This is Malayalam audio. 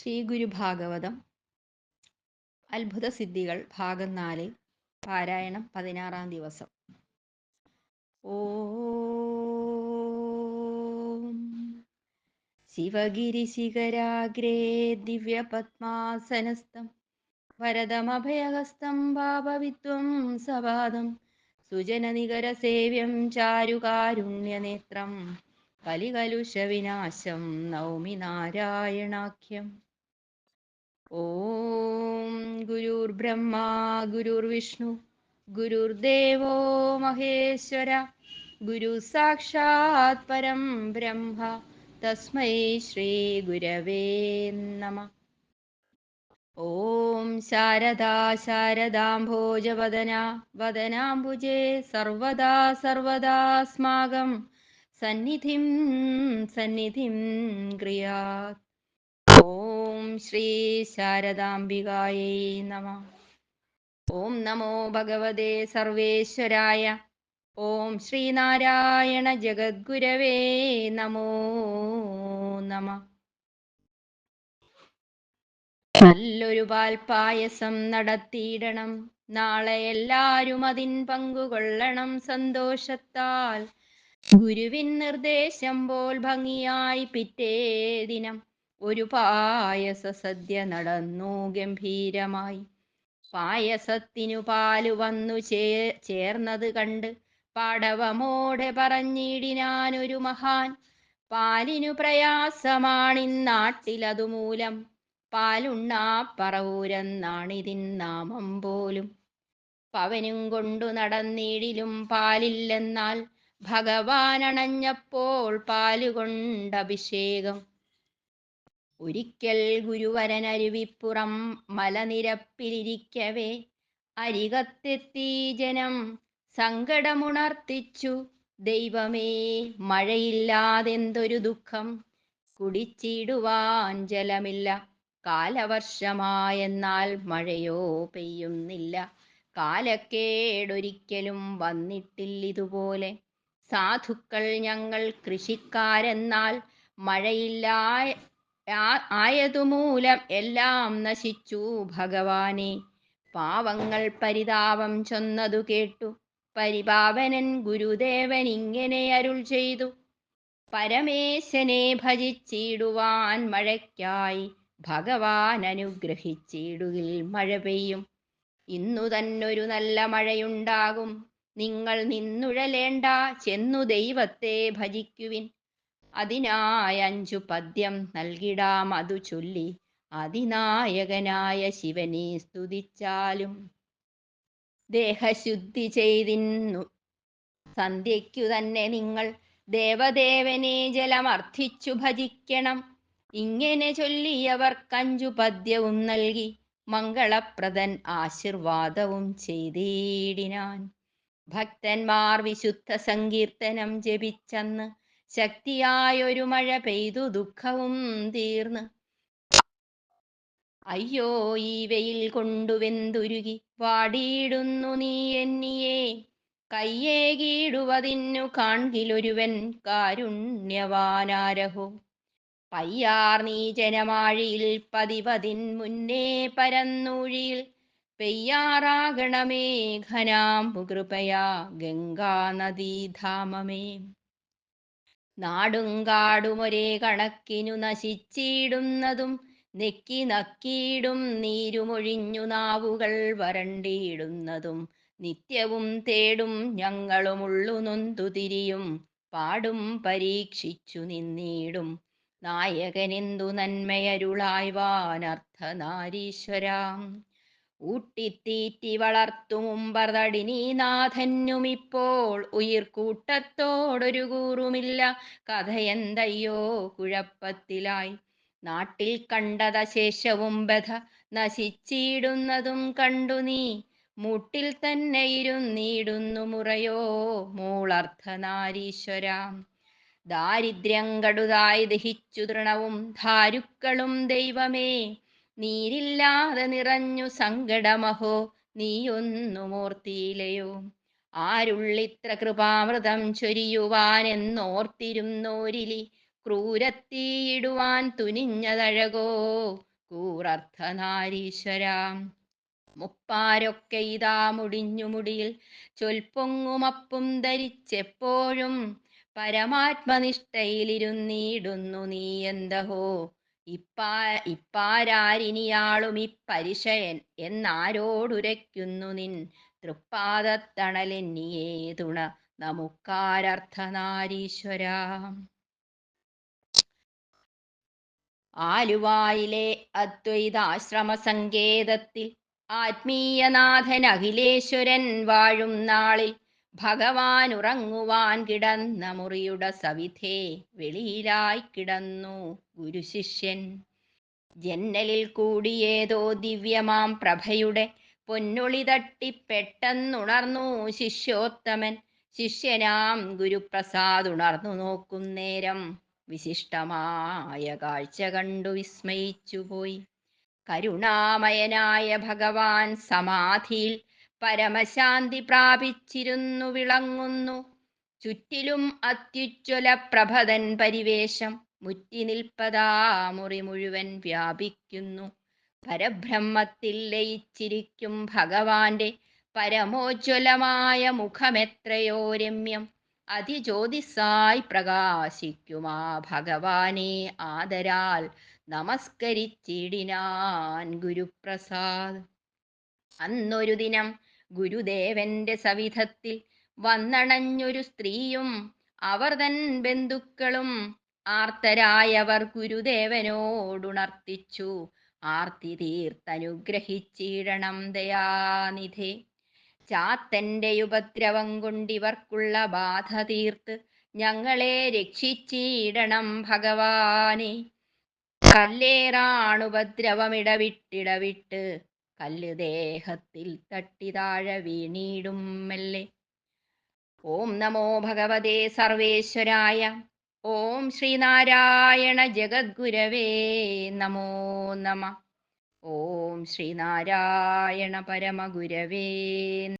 ശ്രീ ഗുരുഭാഗവതം അത്ഭുത സിദ്ധികൾ ഭാഗം നാല് പാരായണം പതിനാറാം ദിവസം. ഓ. ശിവഗിരി ശിഖരാഗ്രേ ശിവഗിരിശിഖരാഗ്രേ ദിവ്യപത്മാസനസ്ഥം വരദമഭയഹസ്തം പാപവിത്വം സപാദം സുജനനികരസേവ്യം ചാരുകാരുണ്യനേത്രം കലികലുഷവിനാശം നൗമി നാരായണാഖ്യം ഓം ഗുരുർബ്രഹ്മ ഗുരുർവിഷ്ണു ഗുരുർദേവോ മഹേശ്വര ഗുരു സാക്ഷാത് പരം ബ്രഹ്മ തസ്മൈ ശ്രീ ഗുരവേ നമ. ഓം ശാരദാ ശാരദാംഭോജവദന വദനാംബുജേ സർവദാ സർവദാസ്മാകം സന്നിധിം സന്നിധിം ക്രിയാത് ഓം ശ്രീ ശാരദാംബികായൈ നമ. ഓം നമോ ഭഗവതേ സർവേശ്വരായ. ഓം ശ്രീനാരായണ ജഗദ്ഗുരവേ നമോ നമ. നല്ലൊരു പാൽപായസം നടത്തിയിടണം. നാളെ എല്ലാരും അതിൻ പങ്കുകൊള്ളണം സന്തോഷത്താൽ. ഗുരുവിൻ നിർദ്ദേശം പോൽ ഭംഗിയായി പിറ്റേ ദിനം. ഒരു പായസ സദ്യ നടന്നു ഗംഭീരമായി. പായസത്തിനു പാൽ വന്നു ചേ ചേർന്നത് കണ്ട് പാടവമോടെ പറഞ്ഞിടിനാനൊരു മഹാൻ. പാലിനു പ്രയാസമാണിന്നാട്ടിലതുമൂലം പാലുണ്ണാ പറവൂരെന്നാണിതിൻ നാമം പോലും. പവനും കൊണ്ടു നടന്നിടിലും പാലില്ലെന്നാൽ ഭഗവാൻ അണഞ്ഞപ്പോൾ പാലുകൊണ്ടഭിഷേകം. ഒരിക്കൽ ഗുരുവരനരുവിപ്പുറം മലനിരപ്പിലിരിക്കവേ. അരികത്തെത്തി ജനം സങ്കടമുണർത്തിച്ചു. ദൈവമേ മഴയില്ലാതെന്തൊരു ദുഃഖം. കുടിച്ചിടുവാൻ ജലമില്ല. കാലവർഷമായെന്നാൽ മഴയോ പെയ്യുന്നില്ല. കാലക്കേടൊരിക്കലും വന്നിട്ടില്ലിതുപോലെ സാധുക്കൾ ഞങ്ങൾ കൃഷിക്കാരെന്നാൽ മഴയില്ലാ ആയതുമൂലം എല്ലാം നശിച്ചു ഭഗവാനെ. പാവങ്ങൾ പരിതാപം ചൊന്നതു കേട്ടു. പരിപാവനൻ ഗുരുദേവൻ ഇങ്ങനെ അരുൾ ചെയ്തു. പരമേശനെ ഭജിച്ചിടുവാൻ മഴയ്ക്കായി ഭഗവാൻ അനുഗ്രഹിച്ചിടുകിൽ മഴ പെയ്യും. ഇന്നു തന്നൊരു നല്ല മഴയുണ്ടാകും. നിങ്ങൾ നിന്നുഴലേണ്ട ചെന്നു ദൈവത്തെ ഭജിക്കുവിൻ. അതിനായി അഞ്ചു പദ്യം നൽകിടാം അതു ചൊല്ലി. അതിനായകനായ ശിവനെ സ്തുതിച്ചാലും ദേഹശുദ്ധി ചെയ്തിന്നു. സന്ധ്യയ്ക്കു തന്നെ നിങ്ങൾ ദേവദേവനെ ജലമർത്ഥിച്ചു ഭജിക്കണം. ഇങ്ങനെ ചൊല്ലിയവർക്കഞ്ചു പദ്യവും നൽകി മംഗളപ്രദൻ ആശീർവാദവും ചെയ്തീടിനാൻ. ഭക്തന്മാർ വിശുദ്ധ സങ്കീർത്തനം ജപിച്ചന്ന് ശക്തിയായൊരു മഴ പെയ്തു ദുഃഖവും തീർന്ന്. അയ്യോ ഈ വെയിൽ കൊണ്ടുവെന്തുരുകി വാടിയിടുന്നു നീ എന്നിയെ. കയ്യേകിടുവതിന്നു കാൺകിലൊരുവൻ കാരുണ്യവാനാരഹോ. പയ്യാർ നീ ജനമാഴിയിൽ പതിവതിൻ മുന്നേ പരന്നൂഴിയിൽ പെയ്യാറാകണമേ ഘനാംബു കൃപയാ ഗംഗാനദീധാമമേ. നാടും കാടും ഒരേ കണക്കിനു നശിച്ചിടുന്നതും നെക്കി നക്കിയിടും നീരുമൊഴിഞ്ഞു നാവുകൾ വരണ്ടിയിടുന്നതും നിത്യവും തേടും ഞങ്ങളുമുള്ളു നൊന്തു തിരിയും പാടും പരീക്ഷിച്ചു നിന്നിടും. നായകനെന്തു നന്മയരുളായ്വാനർത്ഥ വാനർത്ഥനാരീശ്വരാം. ഊട്ടിത്തീറ്റി വളർത്തുമുമ്പതടിനീ നാഥനുമിപ്പോൾ ഉയിർക്കൂട്ടത്തോടൊരു കൂറുമില്ല. കഥയെന്തയ്യോ കുഴപ്പത്തിലായി. നാട്ടിൽ കണ്ടത ശേഷവും ബധ. നശിച്ചിടുന്നതും കണ്ടു നീ. മുട്ടിൽ തന്നെ ഇരുന്നിടുന്നു മുറയോ മൂളർത്ഥനാരീശ്വരാം ദാരിദ്ര്യം കടുതായി ദഹിച്ചു തൃണവും ധാരുക്കളും ദൈവമേ. നീരില്ലാതെ നിറഞ്ഞു സങ്കടമഹോ നീയൊന്നു മൂർത്തിയിലയോ ആരുള്ളിത്ര കൃപാമൃതം ചൊരിയുവാനെന്നോർത്തിരുന്നോരിലി ക്രൂരത്തീയിടുവാൻ തുനിഞ്ഞതഴകോ? കൂറർത്ഥനാരീശ്വരാം മുപ്പാരൊക്കെ ഇതാ മുടിഞ്ഞു മുടിയിൽ ചൊൽപ്പൊങ്ങുമപ്പും ധരിച്ചെപ്പോഴും പരമാത്മനിഷ്ഠയിലിരുന്നിടുന്നു നീ എന്തഹോ ഇപ്പാ ഇപ്പാരാരിനിയാളും ഇപ്പരിശയൻ എന്നാരോടുരയ്ക്കുന്നു നിൻ തൃപ്പാദത്തണലെന്നിയേ തുണ നമുക്കാരർത്ഥനാരീശ്വര. ആലുവായിലെ അദ്വൈതാശ്രമ സങ്കേതത്തിൽ ആത്മീയനാഥൻ അഖിലേശ്വരൻ വാഴും നാളിൽ ഭഗവാൻ ഉറങ്ങുവാൻ കിടന്ന മുറിയുടെ സവിധേ വെളിയിലായി കിടന്നു ഗുരുശിഷ്യൻ ജന്നലിൽ കൂടിയേതോ ദിവ്യമാം പ്രഭയുടെ പൊന്നൊളി തട്ടി പെട്ടെന്നുണർന്നു ശിഷ്യോത്തമൻ. ശിഷ്യനാം ഗുരുപ്രസാദ് ഉണർന്നു നോക്കും നേരം. വിശിഷ്ടമായ കാഴ്ച കണ്ടു വിസ്മയിച്ചുപോയി. കരുണാമയനായ ഭഗവാൻ സമാധിയിൽ പരമശാന്തി പ്രാപിച്ചിരുന്നു വിളങ്ങുന്നു. ചുറ്റിലും അത്യുജ്വല പ്രഭതൻ പരിവേഷം മുറ്റി നിൽപ്പതാ മുറി മുഴുവൻ വ്യാപിക്കുന്നു. പരബ്രഹ്മത്തിൽ ലയിച്ചിരിക്കും ഭഗവാന്റെ പരമോജ്വലമായ മുഖമെത്രയോ രമ്യം. അതിജ്യോതിസായി പ്രകാശിക്കുമാ ഭഗവാനെ ആദരാൽ നമസ്കരിച്ചിടിനാൻ ഗുരുപ്രസാദ്. അന്നൊരു ദിനം ഗുരുദേവന്റെ സവിധത്തിൽ വന്നണഞ്ഞൊരു സ്ത്രീയും അവർ തൻ ബന്ധുക്കളും ആർത്തരായവർ ഗുരുദേവനോടുണർത്തിച്ചു. ആർത്തി തീർത്തനുഗ്രഹിച്ചിടണം ദയാനിധേ. ചാത്തന്റെ ഉപദ്രവം കൊണ്ടിവർക്കുള്ള ബാധ തീർത്ത് ഞങ്ങളെ രക്ഷിച്ചിടണം ഭഗവാനെ. കല്ലേറാണുപദ്രവമിടവിട്ടിടവിട്ട് കല്ല് ദേഹത്തിൽ തട്ടി താഴെ വീണിടും മെല്ലെ. ഓം നമോ ഭഗവതേ സർവേശ്വരായ. ഓം ശ്രീനാരായണ ജഗദ്ഗുരവേ നമോ നമ. ഓം ശ്രീനാരായണ പരമഗുരവേ